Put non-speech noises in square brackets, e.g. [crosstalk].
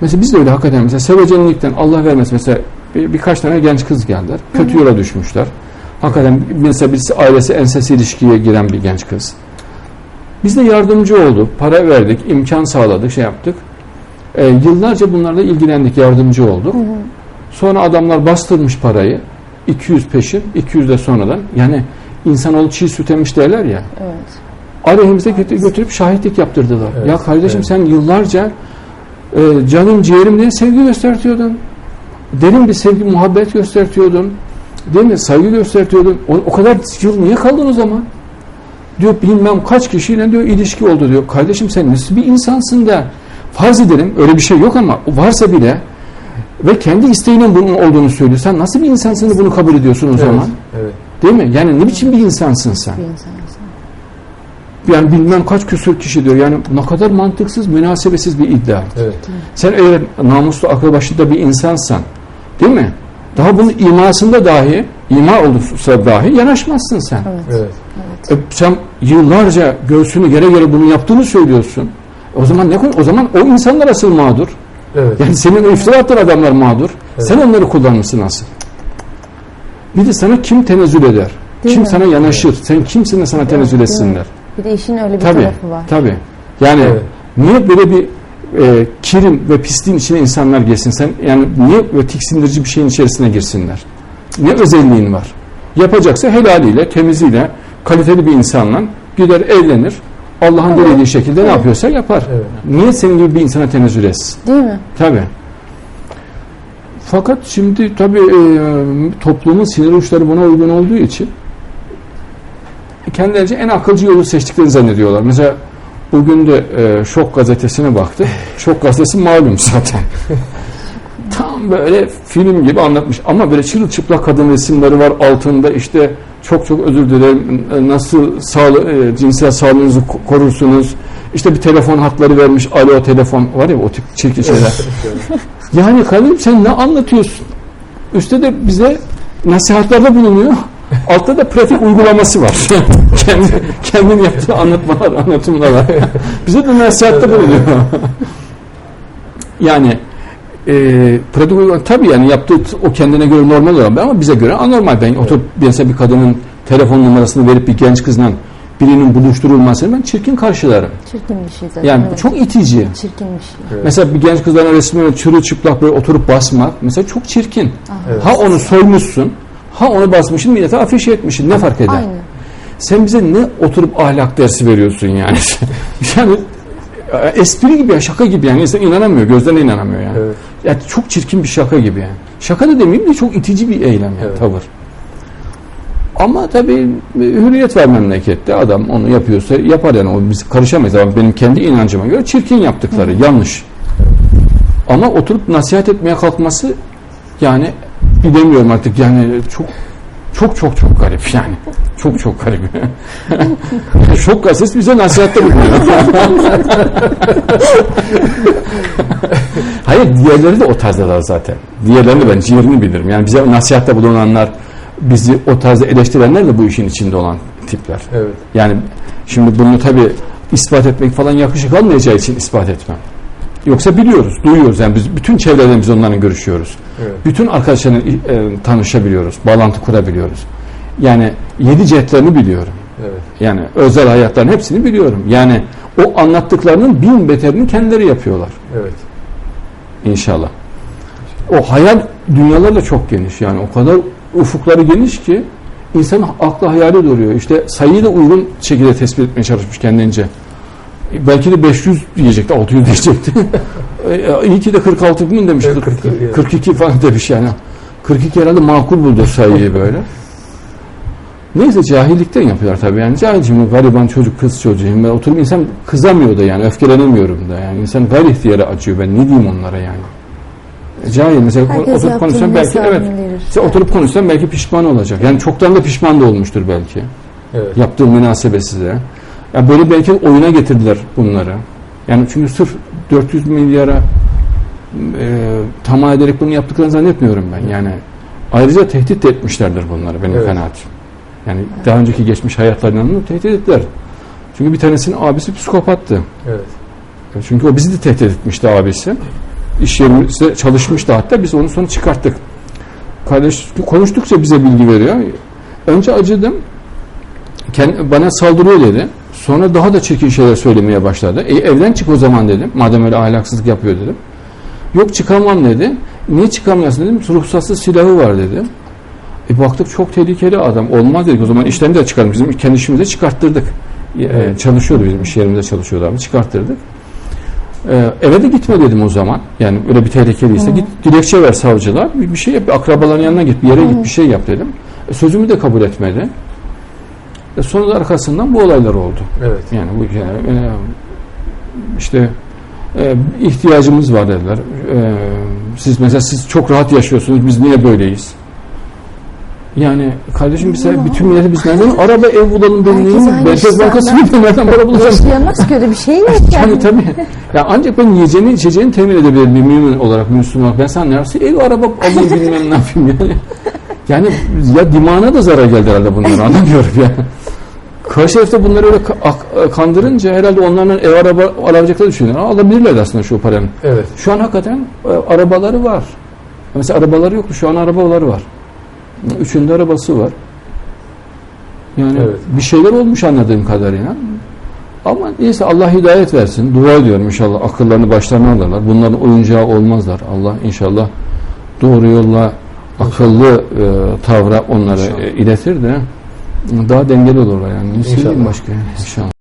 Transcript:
Mesela biz de öyle hakikaten mesela sevecenlikten Allah vermez mesela bir, birkaç tane genç kız geldiler. Kötü yola düşmüşler. Hakikaten mesela birisi ailesi ensesi ilişkiye giren bir genç kız. Biz de yardımcı olduk. Para verdik, imkan sağladık, şey yaptık. Ee, yıllarca bunlarla ilgilendik, yardımcı olduk. Sonra adamlar bastırmış parayı. 200 peşin, 200 de sonradan. Yani insanoğlu çiğ süt emmiş derler ya. Evet. Aleyhimize götü- götürüp şahitlik yaptırdılar. Evet, ya kardeşim evet. sen yıllarca e, canım ciğerim diye sevgi göstertiyordun. Derin bir sevgi, muhabbet göstertiyordun. Değil mi? Saygı göstertiyordun. O, o kadar yıl niye kaldın o zaman? Diyor bilmem kaç kişiyle diyor ilişki oldu diyor. Kardeşim sen nasıl bir insansın da farz edelim öyle bir şey yok ama varsa bile ve kendi isteğinin bunun olduğunu söylüyor. Sen nasıl bir insansın da bunu kabul ediyorsun o Evet, zaman? evet. Değil mi? Yani ne biçim bir insansın sen? Bir insan insan. Yani bilmem kaç küsur kişi diyor. Yani ne kadar mantıksız, münasebetsiz bir iddia. Evet. Sen eğer namuslu akıl başında bir insansan, değil mi? Daha bunun imasında dahi, ima olursa dahi yanaşmazsın sen. Evet. Evet. Evet. E, sen yıllarca göğsünü gere gere bunu yaptığını söylüyorsun. O zaman ne konu? O zaman o insanlar asıl mağdur. Evet. Yani senin o iftira attığın adamlar mağdur. Evet. Sen onları kullanmışsın asıl. Bir de sana kim tenezzül eder? Değil kim mi? sana yanaşır? Sen kimsin de sana tenezzül mi? Bir de işin öyle bir Tabii, tarafı var. tabii. Yani Evet. niye böyle bir e, kirin ve pisliğin içine insanlar girsin? Sen yani niye böyle tiksindirici bir şeyin içerisine girsinler? Ne özelliğin var? Yapacaksa helaliyle, temiziyle, kaliteli bir insanla gider evlenir. Allah'ın Evet. dilediği şekilde ne Evet. yapıyorsa yapar. Evet. Niye senin gibi bir insana tenezzül etsin? Değil mi? Tabii. Fakat şimdi tabii e, toplumun sinir uçları buna uygun olduğu için kendilerince en akılcı yolu seçtiklerini zannediyorlar. Mesela bugün de e, Şok gazetesine baktı. [laughs] Şok gazetesi malum zaten. [laughs] Tam böyle film gibi anlatmış. Ama böyle çırılçıplak kadın resimleri var altında. İşte çok çok özür dilerim. Nasıl sağlı, e, cinsel sağlığınızı ko- korursunuz? İşte bir telefon hatları vermiş. Alo telefon. Var ya o tip çirkin şeyler. Yani kardeşim sen ne anlatıyorsun? Üstte de bize nasihatlerde bulunuyor altta da pratik uygulaması var [laughs] kendi, kendin yaptığı anlatmalar anlatımlar var bize de nasihatte bulunuyor yani e, pratik uygulama tabii yani yaptığı o kendine göre normal olan ama bize göre anormal. Ben oturup mesela bir kadının telefon numarasını verip bir genç kızla birinin buluşturulmasını ben çirkin karşılarım. Çirkin bir şey zaten. Yani evet. çok itici. çirkin bir şey. Evet. Mesela bir genç kızların resmine çırılçıplak böyle oturup basmak mesela çok çirkin. Evet. Ha onu soymuşsun, ha onu basmışsın, millete afişe etmişsin. Ne fark eder? Aynen. Sen bize ne oturup ahlak dersi veriyorsun yani? [laughs] yani e, espri gibi ya, şaka gibi yani. İnsan inanamıyor, gözlerine inanamıyor yani. Evet. Yani çok çirkin bir şaka gibi yani. Şaka da demeyeyim de çok itici bir eylem yani, Evet. tavır. Ama tabii e, hürriyet var memlekette. Adam onu yapıyorsa yapar yani. O biz karışamayız ama benim kendi inancıma göre çirkin yaptıkları, yanlış. Ama oturup nasihat etmeye kalkması yani bilemiyorum artık yani çok çok çok çok garip yani. Çok çok garip. [laughs] Şok gazetesi bize nasihatte bulunuyor. [laughs] Hayır diğerleri de o tarzdalar zaten. Diğerlerini ben ciğerini bilirim. Yani bize nasihatte bulunanlar, bizi o tarzda eleştirenler de bu işin içinde olan tipler. Evet. Yani şimdi bunu tabi ispat etmek falan yakışık almayacağı için ispat etmem. Yoksa biliyoruz, duyuyoruz. Yani biz bütün çevreden biz onlarla görüşüyoruz. Evet. Bütün arkadaşlarla e, tanışabiliyoruz, bağlantı kurabiliyoruz. Yani yedi cihetlerini biliyorum. Evet. Yani özel hayatların hepsini biliyorum. Yani o anlattıklarının bin beterini kendileri yapıyorlar Evet. inşallah. O hayal dünyaları da çok geniş. Yani o kadar ufukları geniş ki insanın aklı hayali duruyor. İşte sayıyı da uygun şekilde tespit etmeye çalışmış kendince. E, Belki de 500 diyecekti, 600 [laughs] diyecekti. E, İyi ki de 46 bin demiş. Evet, 42, 42, evet. 42 falan demiş yani. 42 herhalde makul buldu sayıyı böyle. Neyse cahillikten yapıyorlar tabii yani. Cahil şimdi gariban çocuk kız çocuğuyum. Ben oturup insan kızamıyor da yani öfkelenemiyorum da yani. İnsan gayri ihtiyara acıyor ben ne diyeyim onlara yani. E, Cahil mesela Herkes oturup konuşsam yaptığının belki evet. Sen oturup konuşsam belki pişman olacak. Yani çoktan da pişman da olmuştur belki. Evet. Yaptığı münasebesiyle. Ya böyle belki oyuna getirdiler bunları. Yani çünkü sırf 400 milyara e, tamah ederek bunu yaptıklarını zannetmiyorum ben. Yani ayrıca tehdit de etmişlerdir bunları benim Evet. kanaatim. Yani daha önceki geçmiş hayatlarından da tehdit ettiler. Çünkü bir tanesinin abisi psikopattı. Evet. Çünkü o bizi de tehdit etmişti abisi. iş yerimizde çalışmıştı hatta biz onu sonra çıkarttık. Kardeş konuştukça bize bilgi veriyor. Önce acıdım. Kend- bana saldırıyor dedi. Sonra daha da çirkin şeyler söylemeye başladı. E, evden çık o zaman dedim. Madem öyle ahlaksızlık yapıyor dedim. Yok çıkamam dedi. Niye çıkamıyorsun dedim. Ruhsatsız silahı var dedi. E baktık çok tehlikeli adam. Olmaz dedik o zaman işlerini de çıkarmış. Bizim kendi işimize çıkarttırdık. E, Evet. çalışıyordu bizim iş yerimizde çalışıyordu abi. Çıkarttırdık. E, eve de gitme dedim o zaman. Yani öyle bir tehlikeliyse git dilekçe ver savcılığa. Bir, bir şey yap. Akrabaların yanına git. Bir yere git bir şey yap dedim. E, sözümü de kabul etmedi. E, sonra da arkasından bu olaylar oldu. Evet. Yani bu yani, e, işte e, ihtiyacımız var dediler. E, siz mesela siz çok rahat yaşıyorsunuz. Biz niye böyleyiz? Yani kardeşim biz bütün milleti biz nereden araba ev bulalım ben Herkes neyim? aynı Merkez Bankası mıyım? Nereden para bulacağım? Yaşayamaz ki öyle bir şey yok yani. Yani tabii. Ya ancak ben yiyeceğini içeceğini temin edebilirim bir mümin olarak, Müslüman olarak. Ben sana neresi ev araba alayım bilmem ne yapayım yani. Yani ya dimağına da zarar geldi herhalde bunları [laughs] anlamıyorum ya. Karşı tarafta bunları öyle ak- kandırınca herhalde onların ev araba alabilecekleri düşünüyorlar. Alabilirler aslında şu paranın. Evet. Şu an hakikaten e, arabaları var. Mesela arabaları yoktu. Şu an arabaları var. Üçünde arabası var. Yani Evet. bir şeyler olmuş anladığım kadarıyla. Ama neyse Allah hidayet versin. Dua ediyorum inşallah akıllarını başlarına alırlar. Bunların oyuncağı olmazlar. Allah inşallah doğru yolla akıllı e, tavra onları e, iletir de daha dengeli olurlar yani. İnşallah. başka? İnşallah.